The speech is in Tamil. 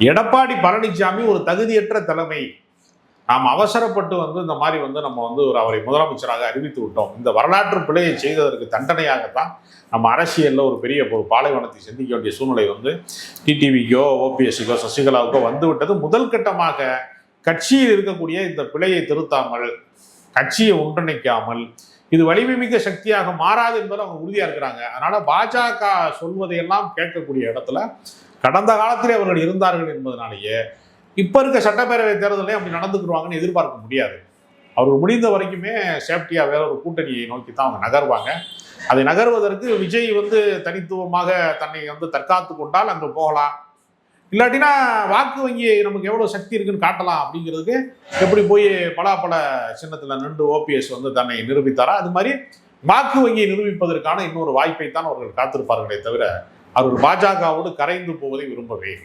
எடப்பாடி பழனிசாமி ஒரு தகுதியற்ற தலைமை. நாம் அவசரப்பட்டு வந்து இந்த மாதிரி வந்து நம்ம வந்து ஒரு அவரை முதலமைச்சராக அறிவித்து விட்டோம். இந்த வரலாற்று பிழையை செய்ததற்கு தண்டனையாகத்தான் நம்ம அரசியலில் ஒரு பெரிய ஒரு பாலைவனத்தை சந்திக்க வேண்டிய சூழ்நிலை வந்து டிடிவிக்கோ ஓபிஎஸ்சிக்கோ சசிகலாவுக்கோ வந்துவிட்டது. முதல் கட்டமாக கட்சியில் இருக்கக்கூடிய இந்த பிழையை திருத்தாமல் கட்சியை ஒன்றிணைக்காமல் இது வலிமை மிக்க சக்தியாக மாறாது என்பதை அவங்க உறுதியாக இருக்கிறாங்க. அதனால பாஜக சொல்வதையெல்லாம் கேட்கக்கூடிய இடத்துல கடந்த காலத்திலே அவர்கள் இருந்தார்கள் என்பதனாலேயே இப்ப இருக்க சட்டப்பேரவை தேர்தலையும் அப்படி நடந்துக்குருவாங்கன்னு எதிர்பார்க்க முடியாது. அவர்கள் முடிந்த வரைக்குமே சேஃப்டியா வேற ஒரு கூட்டணியை நோக்கி தான் அவங்க நகர்வாங்க. அதை நகர்வதற்கு விஜய் வந்து தனித்துவமாக தன்னை வந்து தற்காத்து கொண்டால் அங்கே போகலாம். இல்லாட்டினா வாக்கு வங்கி நமக்கு எவ்வளவு சக்தி இருக்குன்னு காட்டலாம் அப்படிங்கிறதுக்கு எப்படி போய் பலாப்பழ சின்னத்துல நின்று ஓபிஎஸ் வந்து தன்னை நிரூபித்தாரா? அது மாதிரி வாக்கு வங்கியை நிரூபிப்பதற்கான இன்னொரு வாய்ப்பை தான் அவர்கள் காத்திருப்பார்களே தவிர அவர் பாஜகவோடு கரைந்து போவதை விரும்பவே